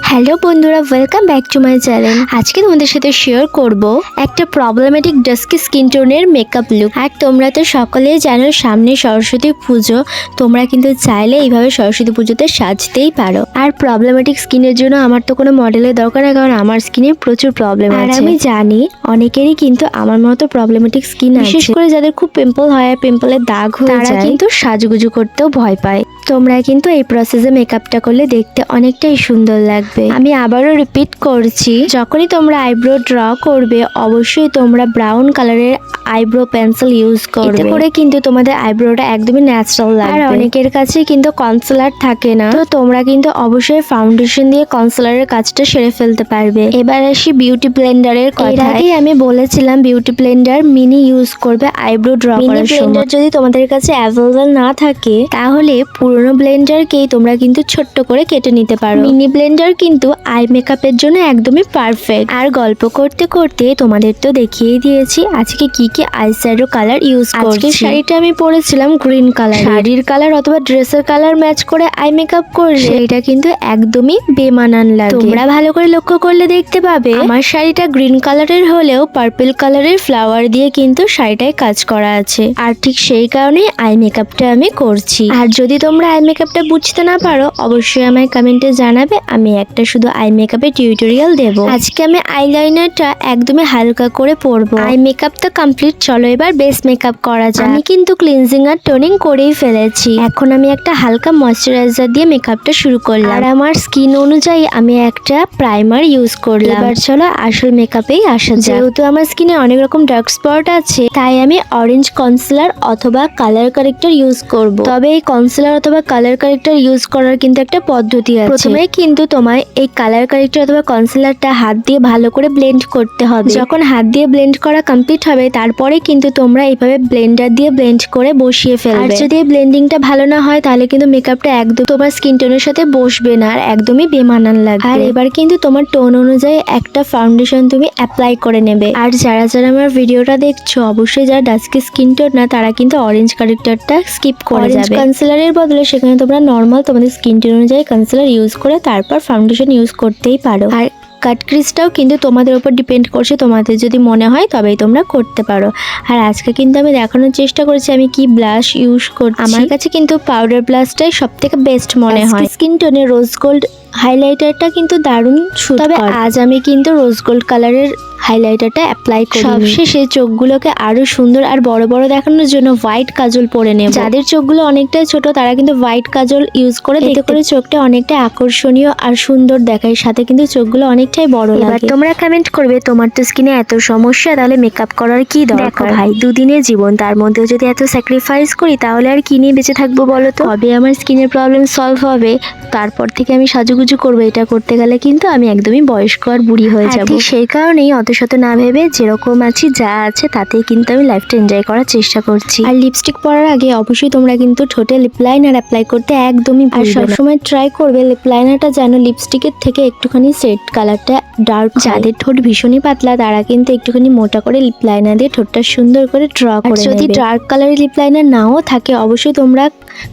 Hello বন্ধুরা welcome back to my channel আজকে তোমাদের সাথে শেয়ার করব একটা প্রবলেমেটিক ডাস্কি স্কিন টোনের মেকআপ লুক আর তোমরা তো সকলেই জানো সামনে সরস্বতী পুজো তোমরা কিন্তু চাইলে এইভাবে সরস্বতী পুজোতে সাজতেই পারো। আর প্রবলেমেটিক স্কিনের জন্য আমার তো কোনো মডেলের দরকার নেই কারণ আমার স্কিনে প্রচুর প্রবলেম আর আমি জানি অনেকেরই কিন্তু আমার মতো প্রবলেমেটিক স্কিন আছে। বিশেষ করে যাদের খুব পিম্পল হয় আর পিম্পলের দাগ হয়ে তারা কিন্তু সাজগুজু করতেও ভয় পায়। তোমরা কিন্তু এই প্রসেসে মেকআপটা করলে দেখতে অনেকটাই সুন্দর লাগবে। আমি আবারও রিপিট করছি যখনই তোমরা আইব্রো ড্র করবে অবশ্যই তোমরা ব্রাউন কালারের আইব্রো পেন্সিল ইউজ করবে। এতে করে কিন্তু তোমাদের আইব্রোটা একদমই ন্যাচারাল লাগবে। আর অনেকের কাছে কিন্তু কনসিলার থাকে না। তো তোমরা কিন্তু অবশ্যই ফাউন্ডেশন দিয়ে কনসিলারের কাজটা সেরে ফেলতে পারবে। এবার আসি বিউটি ব্লেন্ডারের কথা আমি বলেছিলাম বিউটি ব্লেন্ডার মিনি ইউজ করবে আইব্রো ড্র করার সময়। যদি তোমাদের কাছে অ্যাভেলেবল না থাকে তাহলে পুরনো ব্লেন্ডারকেই তোমরা কিন্তু ছোট্ট করে কেটে নিতে পারো। মিনি ব্লেন্ডার কিন্তু আই মেকআপের জন্য একদমই পারফেক্ট আর গল্প করতে করতে তোমাদের তো দেখিয়ে দিয়েছি আজকে কি কি আইশ্যাডো কালার ইউজ করছি। শাড়িটা আমি পরেছিলাম গ্রিন কালার শাড়ির কালার অথবা ড্রেসের কালার ম্যাচ করে আই মেকআপ করলে এটা কিন্তু একদমই বেমানান লাগে। তোমরা ভালো করে লক্ষ্য করলে দেখতে পাবে আমার শাড়িটা গ্রিন কালারের হলেও পার্পল কালারের ফ্লাওয়ার দিয়ে কিন্তু শাড়িটায় কাজ করা আছে। আর ঠিক সেই কারণে আই মেকআপটা আমি করছি। আর যদি তোমরা আই মেকআপটা বুঝতে না পারো অবশ্যই আমায় কমেন্টে জানাবে আমি একটা শুধু আই মেকআপের টিউটোরিয়াল দেব। আজকে আমি আইলাইনারটা একদমই হালকা করে পরবো। আই মেকআপ তো কমপ্লিট চলো এবার বেস মেকআপ করা যায় আমি কিন্তু ক্লিনজিং আর টোনিং করেই ফেলেছি। এখন আমি একটা হালকা ময়শ্চারাইজার দিয়ে মেকআপটা শুরু করলাম। আর আমার স্কিন অনুযায়ী আমি একটা প্রাইমার ইউজ করলাম। এবার চলো আসল মেকআপেই আসা যায় যেহেতু আমার স্কিনে অনেক রকম ডার্ক স্পট আছে, তাই আমি অরেঞ্জ কনসিলার অথবা কালার কারেক্টর ইউজ করব। তবে এই কনসিলার অথবা কালার কারেক্টর ইউজ করার কিন্তু একটা পদ্ধতি আছে। প্রথমে কিন্তু তোমায় এই কালার কারেক্টর অথবা কনসিলারটা হাত দিয়ে ভালো করে ব্লেন্ড করতে হবে। যখন হাত দিয়ে ব্লেন্ড করা কমপ্লিট হবে তারপরে কিন্তু তোমরা এইভাবে ব্লেন্ডার দিয়ে ব্লেন্ড করে বসিয়ে ফেলবে। আর যদি এই ব্লেন্ডিংটা ভালো না হয় তাহলে কিন্তু মেকআপটা একদম তোমার স্কিন টোনের সাথে বসবে না আর একদমই বেমানান লাগবে। আর এবার কিন্তু তোমার টোন অনুযায়ী একটা ফাউন্ডেশন তুমি অ্যাপ্লাই করে নেবে। আর যারা যারা আমার ভিডিওটা দেখছ অবশ্যই যারা ডাস্কি স্কিন টোন না তারা কিন্তু অরেঞ্জ কারেক্টারটা স্কিপ করে যাবে। কনসিলারের বদলে সেখানে তোমরা নর্মাল তোমাদের স্কিন টোন অনুযায়ী কনসিলার ইউজ করে তারপর ফাউন্ডেশন ইউজ করতেই পারো। আর কাট ক্রিজটাও কিন্তু তোমাদের উপর ডিপেন্ড করছে তোমাদের যদি মনে হয় তবেই তোমরা করতে পারো। আর আজকে কিন্তু আমি দেখানোর চেষ্টা করেছি আমি কি ব্লাশ ইউজ করছি। আমার কাছে কিন্তু পাউডার ব্লাশটাই সব থেকে বেস্ট মনে হয়। স্কিন টোনে রোজ গোল্ড হাইলাইটারটা কিন্তু দারুণ তবে আজ আমি কিন্তু রোজ গোল্ড কালারের হাইলাইটারটা অ্যাপ্লাই করি সবশেষে চোখগুলোকে আরও সুন্দর আর বড় বড় দেখানোর জন্য হোয়াইট কাজল পরে নেব। যাদের চোখগুলো অনেকটাই ছোট তারা কিন্তু হোয়াইট কাজল ইউজ করে এতে করে চোখটা অনেকটা আকর্ষণীয় আর সুন্দর দেখায়। সাথে কিন্তু চোখগুলো অনেকটাই বড় লাগে। তোমরা কমেন্ট করবে তোমার তো স্কিনে এত সমস্যা তাহলে মেকআপ করার কি দরকার? ভাই দুদিনের জীবন তার মধ্যেও যদি এত স্যাক্রিফাইস করি তাহলে আর কি নিয়ে বেঁচে থাকব বলো তো? কবে আমার স্কিনের প্রবলেম সলভ হবে? তারপর থেকে আমি সাজুগুজু করব এটা করতে গেলে কিন্তু আমি একদমই বয়স্ক আর বুড়ি হয়ে যাব। সেই কারণেই অত শত না ভেবে যেরকম আছি যা আছে তাতেই কিন্তু আমি লাইফটা এনজয় করার চেষ্টা করছি। আর লিপস্টিক পরার আগে অবশ্যই তোমরা কিন্তু ঠোঁটে লিপ লাইনার অ্যাপ্লাই করতে একদমই আর সবসময় ট্রাই করবে লিপ লাইনারটা যেন লিপস্টিকের থেকে একটুখানি সেট কালারটা ডার্ক যাদের ঠোঁট ভীষণই পাতলা তারা কিন্তু একটুখানি মোটা করে লিপ লাইনার দিয়ে ঠোঁটটা সুন্দর করে ড্র করে যদি ডার্ক কালারের লিপ লাইনার নাও থাকে অবশ্যই তোমরা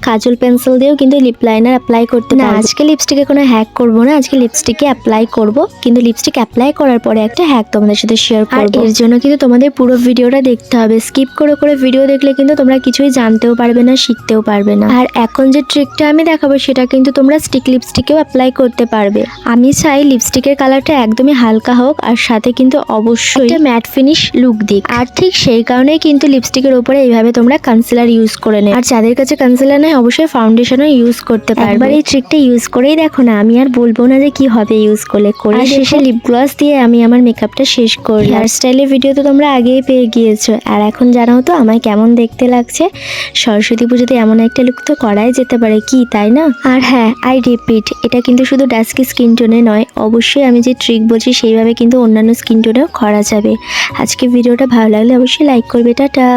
কাজল পেন্সিল দিয়েও কিন্তু লিপ লাইনার অ্যাপ্লাই করতে না আজকে লিপস্টিকে কোনো হ্যাক করব না আজকে লিপস্টিকে অ্যাপ্লাই করব কিন্তু লিপস্টিক অ্যাপ্লাই করার পরে একটা হ্যাক তোমাদের সাথে শেয়ার করব। এর জন্য কিন্তু তোমাদের পুরো ভিডিওটা দেখতে হবে। স্কিপ করে করে ভিডিও দেখলে কিন্তু তোমরা কিছুই জানতেও পারবে না শিখতেও পারবে না। আর এখন যে ট্রিকটা আমি দেখাবো সেটা কিন্তু তোমরা স্টিক লিপস্টিকেও অ্যাপ্লাই করতে পারবে। আমি চাই লিপস্টিকের কালারটা একদমই হালকা হোক আর সাথে কিন্তু অবশ্যই একটা ম্যাট ফিনিশ লুক দিক। আর ঠিক সেই কারণেই কিন্তু লিপস্টিকের উপরে এইভাবে তোমরা কনসিলার ইউজ করে নেবে আর যাদের কাছে কনসিলার নেই অবশ্যই ফাউন্ডেশনও ইউজ করতে পারবে। এই ট্রিকটা ইউজ করেই দেখো না আমি আর বলব না যে কি হবে ইউজ করলে করে। শেষে লিপ গ্লস দিয়ে আমি আমার মেকআপটা শেষ করি। হেয়ার স্টাইলের ভিডিও তো তোমরা আগেই পেয়ে গিয়েছো। আর এখন জানাও তো আমায় কেমন দেখতে লাগছে? সরস্বতী পুজোতে এমন একটা লুক তো করাই যেতে পারে। কি তাই না? আর হ্যাঁ আই রিপিট এটা কিন্তু শুধু ডাস্কি স্কিন টোনে নয়। অবশ্যই আমি যে ট্রিক বলছি সেইভাবে কিন্তু অন্যান্য স্কিন টোনেও করা যাবে। আজকে ভিডিওটা ভালো লাগলে অবশ্যই লাইক করবে। টাটা!